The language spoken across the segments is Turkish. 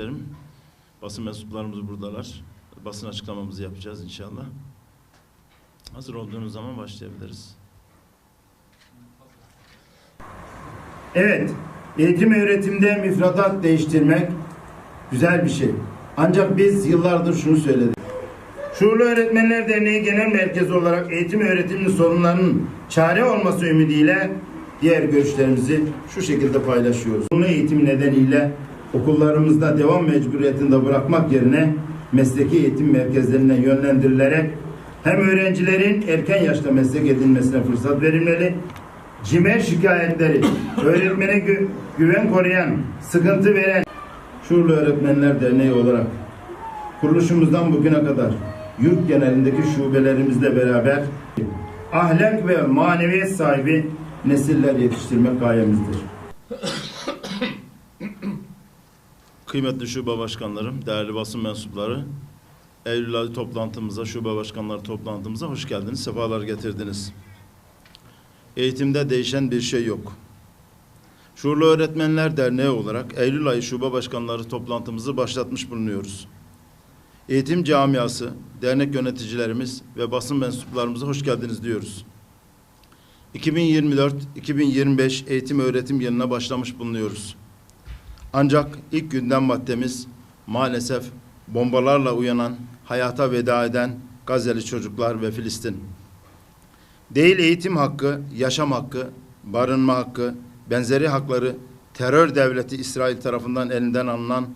Derim. Basın mensuplarımız buradalar. Basın açıklamamızı yapacağız inşallah. Hazır olduğunuz zaman başlayabiliriz. Evet, eğitim öğretimde müfredat değiştirmek güzel bir şey. Ancak biz yıllardır şunu söyledik. Şuurlu Öğretmenler Derneği Genel Merkezi olarak eğitim öğretiminin sorunlarının çare olması ümidiyle diğer görüşlerimizi şu şekilde paylaşıyoruz. Bunu eğitim nedeniyle okullarımızda devam mecburiyetinde bırakmak yerine mesleki eğitim merkezlerine yönlendirilerek hem öğrencilerin erken yaşta meslek edinmesine fırsat verilmeli, cimer şikayetleri, öğretmene gü- güven koruyan, sıkıntı veren Şuurlu Öğretmenler Derneği olarak kuruluşumuzdan bugüne kadar yurt genelindeki şubelerimizle beraber ahlak ve maneviyet sahibi nesiller yetiştirmek gayemizdir. Kıymetli şube başkanlarım, değerli basın mensupları, Eylül ayı toplantımıza, şube başkanları toplantımıza hoş geldiniz, sefalar getirdiniz. Eğitimde değişen bir şey yok. Şuurlu Öğretmenler Derneği olarak Eylül ayı şube başkanları toplantımızı başlatmış bulunuyoruz. Eğitim camiası, dernek yöneticilerimiz ve basın mensuplarımıza hoş geldiniz diyoruz. 2024-2025 eğitim öğretim yılına başlamış bulunuyoruz. Ancak ilk gündem maddemiz maalesef bombalarla uyanan, hayata veda eden Gazze'li çocuklar ve Filistin. Değil eğitim hakkı, yaşam hakkı, barınma hakkı, benzeri hakları terör devleti İsrail tarafından elinden alınan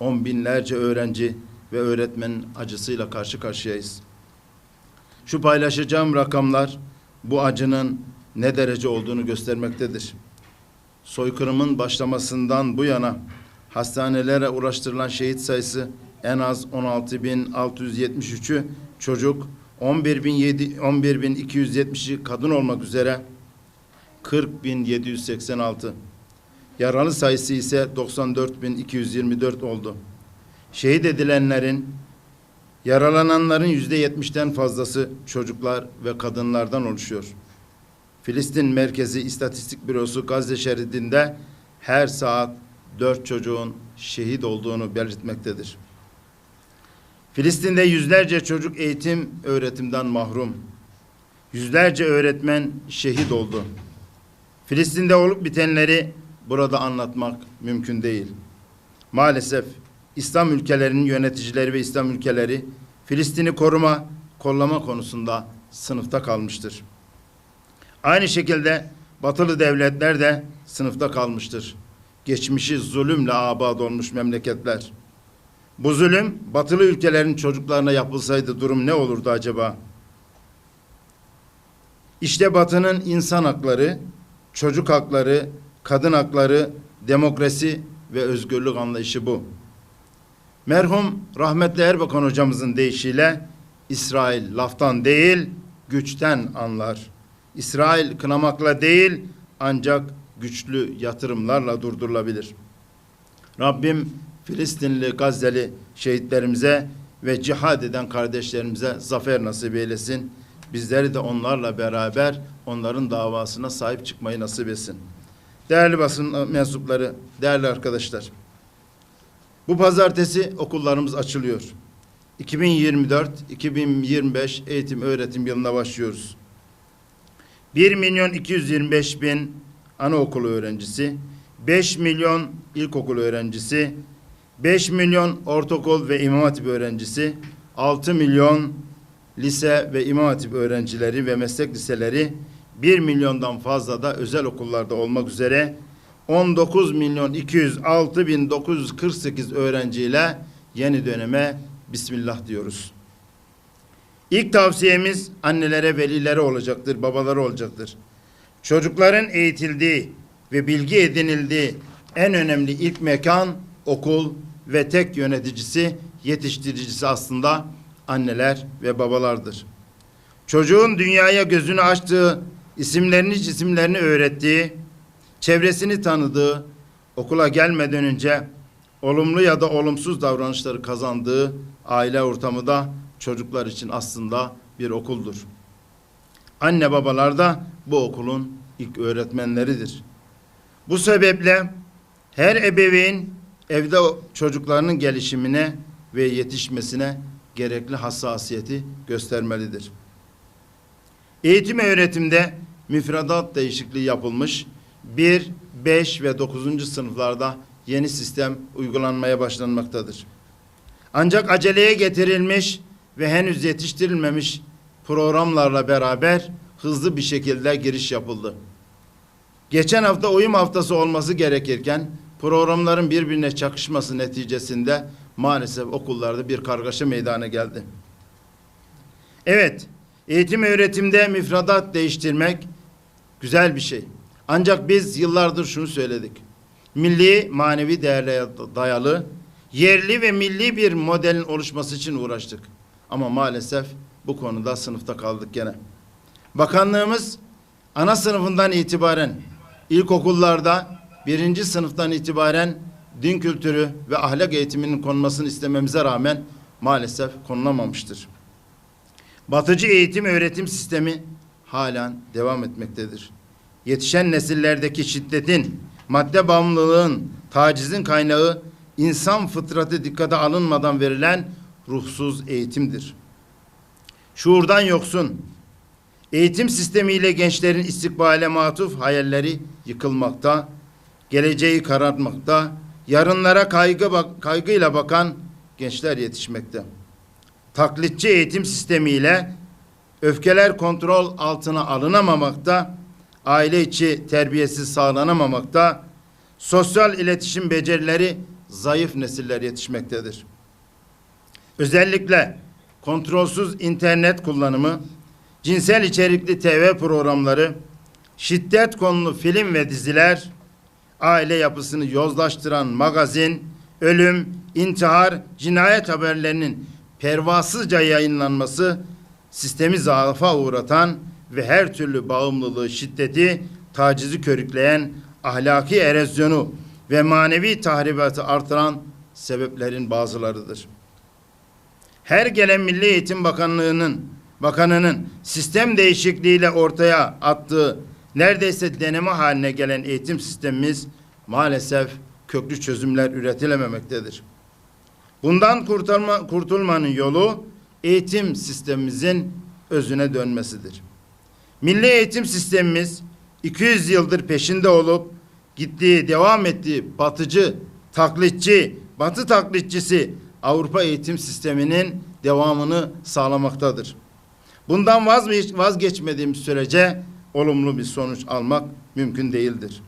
on binlerce öğrenci ve öğretmenin acısıyla karşı karşıyayız. Şu paylaşacağım rakamlar bu acının ne derece olduğunu göstermektedir soykırımın başlamasından bu yana hastanelere ulaştırılan şehit sayısı en az 16.673'ü çocuk, 11.700 11.270'i kadın olmak üzere 40.786. Yaralı sayısı ise 94.224 oldu. Şehit edilenlerin, yaralananların yüzde yetmişten fazlası çocuklar ve kadınlardan oluşuyor. Filistin Merkezi İstatistik Bürosu Gazze şeridinde her saat dört çocuğun şehit olduğunu belirtmektedir. Filistin'de yüzlerce çocuk eğitim öğretimden mahrum. Yüzlerce öğretmen şehit oldu. Filistin'de olup bitenleri burada anlatmak mümkün değil. Maalesef İslam ülkelerinin yöneticileri ve İslam ülkeleri Filistin'i koruma, kollama konusunda sınıfta kalmıştır. Aynı şekilde batılı devletler de sınıfta kalmıştır. Geçmişi zulümle abad olmuş memleketler. Bu zulüm batılı ülkelerin çocuklarına yapılsaydı durum ne olurdu acaba? İşte batının insan hakları, çocuk hakları, kadın hakları, demokrasi ve özgürlük anlayışı bu. Merhum rahmetli Erbakan hocamızın deyişiyle İsrail laftan değil güçten anlar. İsrail kınamakla değil ancak güçlü yatırımlarla durdurulabilir. Rabbim Filistinli, Gazze'li şehitlerimize ve cihad eden kardeşlerimize zafer nasip eylesin. Bizleri de onlarla beraber onların davasına sahip çıkmayı nasip etsin. Değerli basın mensupları, değerli arkadaşlar. Bu pazartesi okullarımız açılıyor. 2024-2025 eğitim öğretim yılına başlıyoruz. 1 milyon 225 bin anaokulu öğrencisi, 5 milyon ilkokul öğrencisi, 5 milyon ortaokul ve imam hatip öğrencisi, 6 milyon lise ve imam hatip öğrencileri ve meslek liseleri, 1 milyondan fazla da özel okullarda olmak üzere 19 milyon 206 bin 948 öğrenciyle yeni döneme Bismillah diyoruz. İlk tavsiyemiz annelere, velilere olacaktır, babalara olacaktır. Çocukların eğitildiği ve bilgi edinildiği en önemli ilk mekan okul ve tek yöneticisi, yetiştiricisi aslında anneler ve babalardır. Çocuğun dünyaya gözünü açtığı, isimlerini cisimlerini öğrettiği, çevresini tanıdığı, okula gelmeden önce olumlu ya da olumsuz davranışları kazandığı aile ortamı da çocuklar için aslında bir okuldur. Anne babalar da bu okulun ilk öğretmenleridir. Bu sebeple her ebeveyn evde çocuklarının gelişimine ve yetişmesine gerekli hassasiyeti göstermelidir. Eğitim öğretimde müfredat değişikliği yapılmış. 1, 5 ve 9. sınıflarda yeni sistem uygulanmaya başlanmaktadır. Ancak aceleye getirilmiş ve henüz yetiştirilmemiş programlarla beraber hızlı bir şekilde giriş yapıldı. Geçen hafta uyum haftası olması gerekirken programların birbirine çakışması neticesinde maalesef okullarda bir kargaşa meydana geldi. Evet, eğitim öğretimde müfredat değiştirmek güzel bir şey. Ancak biz yıllardır şunu söyledik. Milli manevi değerlere dayalı, yerli ve milli bir modelin oluşması için uğraştık. Ama maalesef bu konuda sınıfta kaldık gene. Bakanlığımız ana sınıfından itibaren ilkokullarda birinci sınıftan itibaren din kültürü ve ahlak eğitiminin konmasını istememize rağmen maalesef konulamamıştır. Batıcı eğitim öğretim sistemi halen devam etmektedir. Yetişen nesillerdeki şiddetin, madde bağımlılığın, tacizin kaynağı insan fıtratı dikkate alınmadan verilen ruhsuz eğitimdir. Şuurdan yoksun, eğitim sistemiyle gençlerin istikbale matuf hayalleri yıkılmakta, geleceği karartmakta, yarınlara kaygı bak kaygıyla bakan gençler yetişmekte. Taklitçi eğitim sistemiyle öfkeler kontrol altına alınamamakta, aile içi terbiyesiz sağlanamamakta, sosyal iletişim becerileri zayıf nesiller yetişmektedir. Özellikle kontrolsüz internet kullanımı, cinsel içerikli TV programları, şiddet konulu film ve diziler, aile yapısını yozlaştıran magazin, ölüm, intihar, cinayet haberlerinin pervasızca yayınlanması, sistemi zaafa uğratan ve her türlü bağımlılığı, şiddeti, tacizi körükleyen ahlaki erozyonu ve manevi tahribatı artıran sebeplerin bazılarıdır. Her gelen Milli Eğitim Bakanlığı'nın bakanının sistem değişikliğiyle ortaya attığı neredeyse deneme haline gelen eğitim sistemimiz maalesef köklü çözümler üretilememektedir. Bundan kurtulma, kurtulmanın yolu eğitim sistemimizin özüne dönmesidir. Milli eğitim sistemimiz 200 yıldır peşinde olup gittiği, devam ettiği batıcı, taklitçi, batı taklitçisi Avrupa eğitim sisteminin devamını sağlamaktadır. Bundan vazgeç, vazgeçmediğimiz sürece olumlu bir sonuç almak mümkün değildir.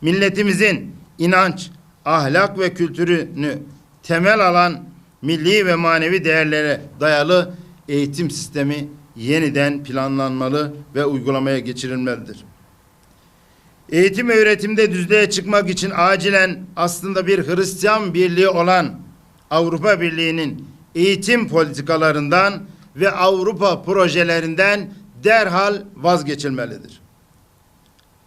Milletimizin inanç, ahlak ve kültürünü temel alan milli ve manevi değerlere dayalı eğitim sistemi yeniden planlanmalı ve uygulamaya geçirilmelidir. Eğitim ve öğretimde düzlüğe çıkmak için acilen aslında bir Hristiyan birliği olan Avrupa Birliği'nin eğitim politikalarından ve Avrupa projelerinden derhal vazgeçilmelidir.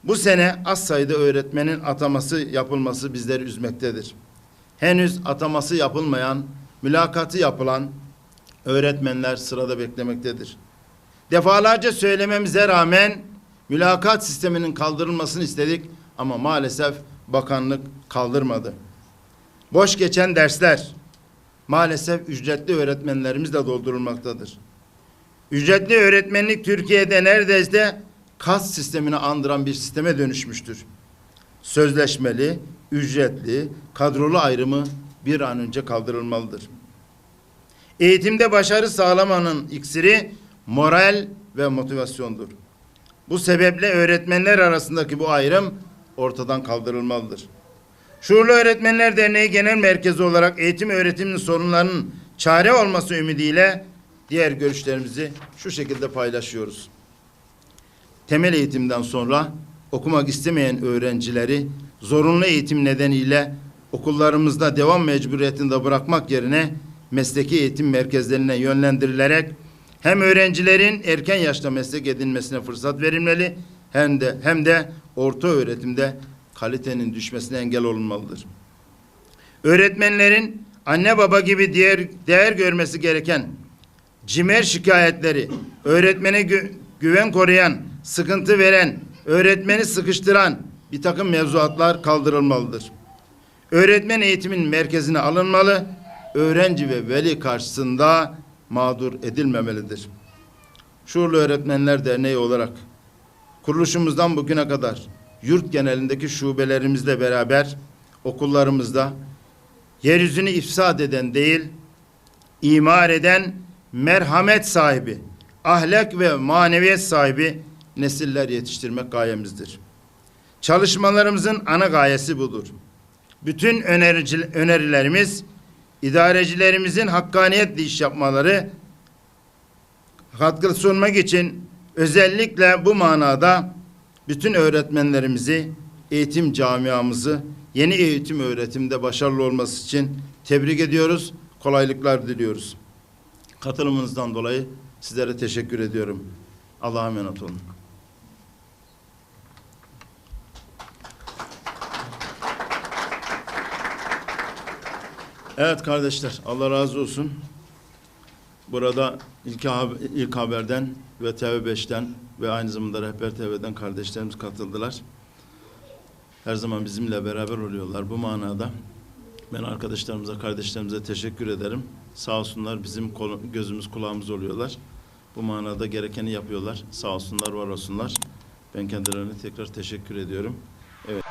Bu sene az sayıda öğretmenin ataması yapılması bizleri üzmektedir. Henüz ataması yapılmayan, mülakatı yapılan öğretmenler sırada beklemektedir. Defalarca söylememize rağmen mülakat sisteminin kaldırılmasını istedik ama maalesef bakanlık kaldırmadı. Boş geçen dersler maalesef ücretli öğretmenlerimizle doldurulmaktadır. Ücretli öğretmenlik Türkiye'de neredeyse kas sistemini andıran bir sisteme dönüşmüştür. Sözleşmeli, ücretli, kadrolu ayrımı bir an önce kaldırılmalıdır. Eğitimde başarı sağlamanın iksiri moral ve motivasyondur. Bu sebeple öğretmenler arasındaki bu ayrım ortadan kaldırılmalıdır. Şuurlu Öğretmenler Derneği Genel Merkezi olarak eğitim öğretiminin sorunlarının çare olması ümidiyle diğer görüşlerimizi şu şekilde paylaşıyoruz. Temel eğitimden sonra okumak istemeyen öğrencileri zorunlu eğitim nedeniyle okullarımızda devam mecburiyetinde bırakmak yerine mesleki eğitim merkezlerine yönlendirilerek hem öğrencilerin erken yaşta meslek edinmesine fırsat verilmeli hem de hem de orta öğretimde kalitenin düşmesine engel olunmalıdır. Öğretmenlerin anne baba gibi diğer değer görmesi gereken cimer şikayetleri, öğretmene gü- güven koruyan, sıkıntı veren, öğretmeni sıkıştıran bir takım mevzuatlar kaldırılmalıdır. öğretmen eğitimin merkezine alınmalı, öğrenci ve veli karşısında mağdur edilmemelidir. Şuurlu Öğretmenler Derneği olarak kuruluşumuzdan bugüne kadar yurt genelindeki şubelerimizle beraber okullarımızda yeryüzünü ifsad eden değil, imar eden merhamet sahibi, ahlak ve maneviyet sahibi nesiller yetiştirmek gayemizdir. Çalışmalarımızın ana gayesi budur. Bütün önerilerimiz idarecilerimizin hakkaniyetle iş yapmaları katkı sunmak için özellikle bu manada bütün öğretmenlerimizi, eğitim camiamızı yeni eğitim öğretimde başarılı olması için tebrik ediyoruz, kolaylıklar diliyoruz. Katılımınızdan dolayı sizlere teşekkür ediyorum. Allah'a emanet olun. Evet kardeşler, Allah razı olsun. Burada ilk, hab- ilk haberden ve TV5'ten ve aynı zamanda Rehber TV'den kardeşlerimiz katıldılar. Her zaman bizimle beraber oluyorlar bu manada. Ben arkadaşlarımıza, kardeşlerimize teşekkür ederim. Sağ olsunlar bizim kolu- gözümüz kulağımız oluyorlar. Bu manada gerekeni yapıyorlar. Sağ olsunlar, var olsunlar. Ben kendilerine tekrar teşekkür ediyorum. Evet.